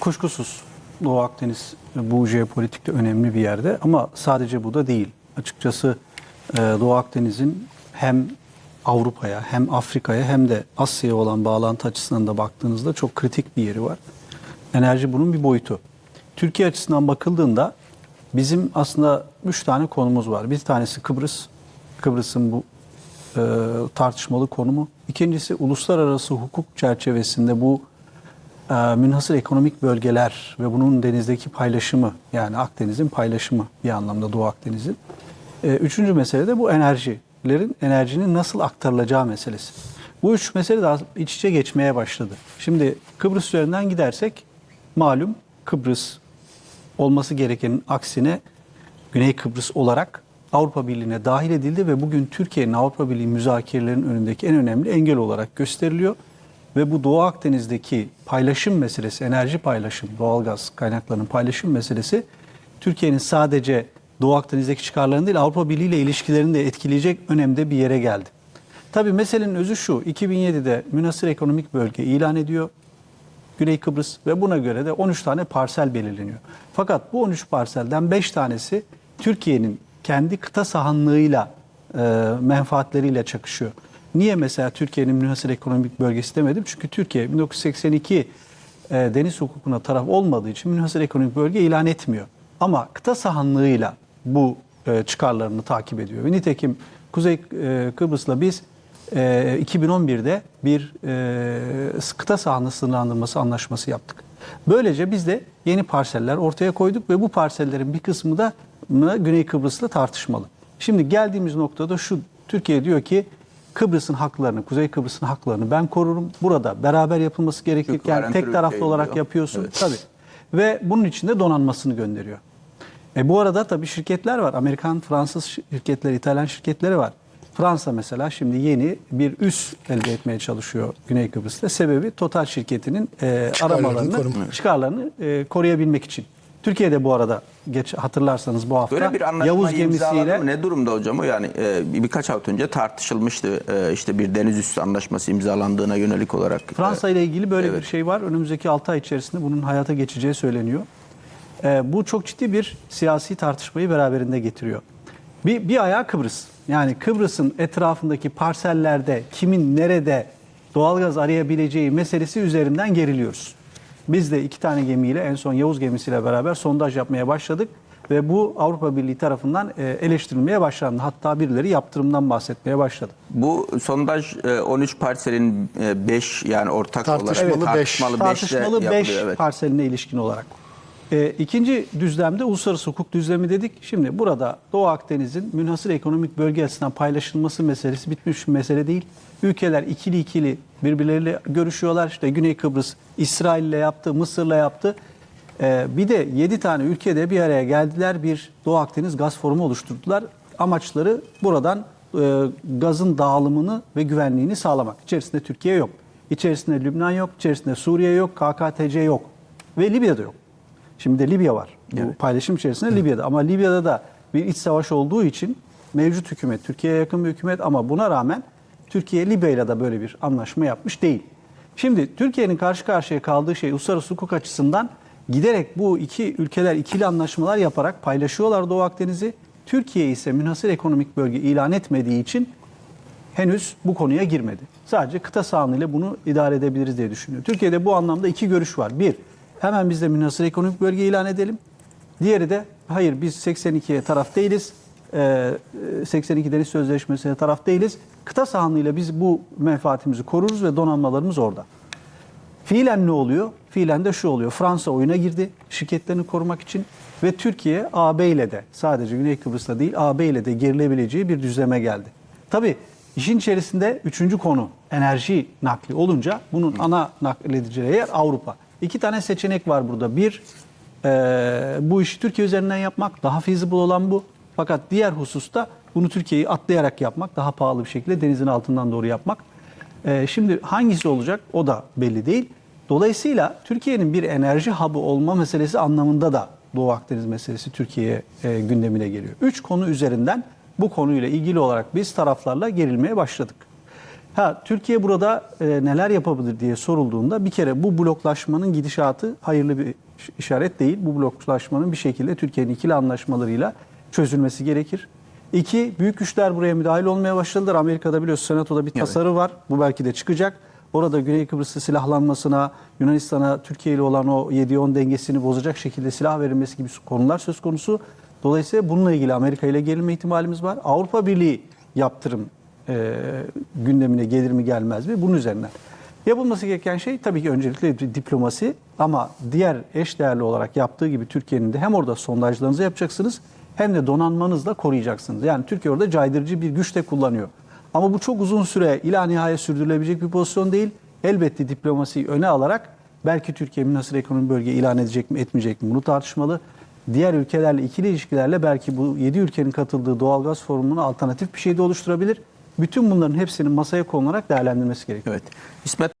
Kuşkusuz Doğu Akdeniz bu jeopolitikte önemli bir yerde ama sadece bu da değil. Açıkçası e, Doğu Akdeniz'in hem Avrupa'ya hem Afrika'ya hem de Asya'ya olan bağlantı açısından da baktığınızda çok kritik bir yeri var. Enerji bunun bir boyutu. Türkiye açısından bakıldığında bizim aslında üç tane konumuz var. Bir tanesi Kıbrıs. Kıbrıs'ın bu e, tartışmalı konumu. İkincisi uluslararası hukuk çerçevesinde bu e, münhasır ekonomik bölgeler ve bunun denizdeki paylaşımı yani Akdeniz'in paylaşımı bir anlamda Doğu Akdeniz'in. E, üçüncü mesele de bu enerjilerin enerjinin nasıl aktarılacağı meselesi. Bu üç mesele daha iç içe geçmeye başladı. Şimdi Kıbrıs üzerinden gidersek malum Kıbrıs olması gerekenin aksine Güney Kıbrıs olarak Avrupa Birliği'ne dahil edildi ve bugün Türkiye'nin Avrupa Birliği müzakerelerinin önündeki en önemli engel olarak gösteriliyor. Ve bu Doğu Akdeniz'deki paylaşım meselesi, enerji paylaşım, doğalgaz kaynaklarının paylaşım meselesi Türkiye'nin sadece Doğu Akdeniz'deki çıkarlarını değil Avrupa Birliği ile ilişkilerini de etkileyecek önemde bir yere geldi. Tabii meselenin özü şu, 2007'de münhasır ekonomik bölge ilan ediyor. Güney Kıbrıs ve buna göre de 13 tane parsel belirleniyor. Fakat bu 13 parselden 5 tanesi Türkiye'nin kendi kıta sahanlığıyla, e, menfaatleriyle çakışıyor. Niye mesela Türkiye'nin münhasır ekonomik bölgesi demedim? Çünkü Türkiye 1982 e, deniz hukukuna taraf olmadığı için münhasır ekonomik bölge ilan etmiyor. Ama kıta sahanlığıyla bu e, çıkarlarını takip ediyor. Ve nitekim Kuzey e, Kıbrıs'la biz e, 2011'de bir e, kıta sahanlığı sınırlandırması anlaşması yaptık. Böylece biz de yeni parseller ortaya koyduk ve bu parsellerin bir kısmı da Güney Kıbrıs'la tartışmalı. Şimdi geldiğimiz noktada şu Türkiye diyor ki Kıbrıs'ın haklarını, Kuzey Kıbrıs'ın haklarını ben korurum. Burada beraber yapılması gerekirken Hükümeten tek taraflı Türkiye olarak diyor. yapıyorsun. Evet. Tabii. Ve bunun için de donanmasını gönderiyor. E bu arada tabii şirketler var. Amerikan, Fransız şirketleri, İtalyan şirketleri var. Fransa mesela şimdi yeni bir üs elde etmeye çalışıyor Güney Kıbrıs'ta. Sebebi Total şirketinin e, Çıkarlarını aramalarını, korumak. çıkarlarını e, koruyabilmek için. Türkiye'de bu arada geç hatırlarsanız bu hafta Böyle bir Yavuz gemisiyle mı? Ne durumda hocam o? Yani e, bir- birkaç hafta önce tartışılmıştı. E, işte bir deniz üstü anlaşması imzalandığına yönelik olarak. Fransa ile ilgili böyle Evet. bir şey var. Önümüzdeki 6 ay içerisinde bunun hayata geçeceği söyleniyor. Ee, bu çok ciddi bir siyasi tartışmayı beraberinde getiriyor. Bir, bir ayağı Kıbrıs. Yani Kıbrıs'ın etrafındaki parsellerde kimin nerede doğalgaz arayabileceği meselesi üzerinden geriliyoruz. Biz de iki tane gemiyle en son Yavuz gemisiyle beraber sondaj yapmaya başladık. Ve bu Avrupa Birliği tarafından e, eleştirilmeye başlandı. Hatta birileri yaptırımdan bahsetmeye başladı. Bu sondaj e, 13 parselin 5 yani ortak Tartışmalı olarak beş. tartışmalı 5 tartışmalı 5 yapılıyor. Evet. parseline ilişkin olarak. Ee, ikinci düzlemde uluslararası hukuk düzlemi dedik. Şimdi burada Doğu Akdeniz'in münhasır ekonomik bölge açısından paylaşılması meselesi bitmiş bir mesele değil. Ülkeler ikili ikili birbirleriyle görüşüyorlar. İşte Güney Kıbrıs İsrail'le yaptı, Mısır'la yaptı. Ee, bir de 7 tane ülkede bir araya geldiler. Bir Doğu Akdeniz gaz forumu oluşturdular. Amaçları buradan e, gazın dağılımını ve güvenliğini sağlamak. İçerisinde Türkiye yok. İçerisinde Lübnan yok, içerisinde Suriye yok, KKTC yok ve Libya'da yok. Şimdi de Libya var. Bu paylaşım içerisinde Libya'da ama Libya'da da bir iç savaş olduğu için mevcut hükümet Türkiye'ye yakın bir hükümet ama buna rağmen Türkiye Libya'yla da böyle bir anlaşma yapmış değil. Şimdi Türkiye'nin karşı karşıya kaldığı şey uluslararası hukuk açısından giderek bu iki ülkeler ikili anlaşmalar yaparak paylaşıyorlar Doğu Akdeniz'i. Türkiye ise münhasır ekonomik bölge ilan etmediği için henüz bu konuya girmedi. Sadece kıta sahanlığıyla bunu idare edebiliriz diye düşünüyor. Türkiye'de bu anlamda iki görüş var. Bir, hemen biz de münhasır ekonomik bölge ilan edelim. Diğeri de hayır biz 82'ye taraf değiliz. Ee, 82 Deniz Sözleşmesi'ne taraf değiliz. Kıta sahanlığıyla biz bu menfaatimizi koruruz ve donanmalarımız orada. Fiilen ne oluyor? Fiilen de şu oluyor. Fransa oyuna girdi şirketlerini korumak için ve Türkiye AB ile de sadece Güney Kıbrıs'ta değil AB ile de gerilebileceği bir düzleme geldi. Tabii işin içerisinde üçüncü konu enerji nakli olunca bunun ana nakledicileri yer Avrupa. İki tane seçenek var burada. Bir, eee, bu işi Türkiye üzerinden yapmak daha feasible olan bu. Fakat diğer hususta bunu Türkiye'yi atlayarak yapmak, daha pahalı bir şekilde denizin altından doğru yapmak. Ee, şimdi hangisi olacak o da belli değil. Dolayısıyla Türkiye'nin bir enerji hub'ı olma meselesi anlamında da Doğu Akdeniz meselesi Türkiye e, gündemine geliyor. Üç konu üzerinden bu konuyla ilgili olarak biz taraflarla gerilmeye başladık. Ha Türkiye burada e, neler yapabilir diye sorulduğunda bir kere bu bloklaşmanın gidişatı hayırlı bir iş- işaret değil. Bu bloklaşmanın bir şekilde Türkiye'nin ikili anlaşmalarıyla çözülmesi gerekir. İki, büyük güçler buraya müdahil olmaya başladılar. Amerika'da biliyorsunuz senatoda bir tasarı var. Bu belki de çıkacak. Orada Güney Kıbrıs'ta silahlanmasına, Yunanistan'a Türkiye ile olan o 7-10 dengesini bozacak şekilde silah verilmesi gibi konular söz konusu. Dolayısıyla bununla ilgili Amerika ile gerilme ihtimalimiz var. Avrupa Birliği yaptırım e, gündemine gelir mi gelmez mi bunun üzerinden. Yapılması gereken şey tabii ki öncelikle diplomasi ama diğer eş değerli olarak yaptığı gibi Türkiye'nin de hem orada sondajlarınızı yapacaksınız hem de donanmanızla koruyacaksınız. Yani Türkiye orada caydırıcı bir güç de kullanıyor. Ama bu çok uzun süre ila nihaya sürdürülebilecek bir pozisyon değil. Elbette diplomasiyi öne alarak belki Türkiye münhasır ekonomi bölge ilan edecek mi etmeyecek mi bunu tartışmalı. Diğer ülkelerle ikili ilişkilerle belki bu 7 ülkenin katıldığı doğalgaz forumunu alternatif bir şey de oluşturabilir. Bütün bunların hepsinin masaya konularak değerlendirilmesi gerekiyor. Evet. İsmet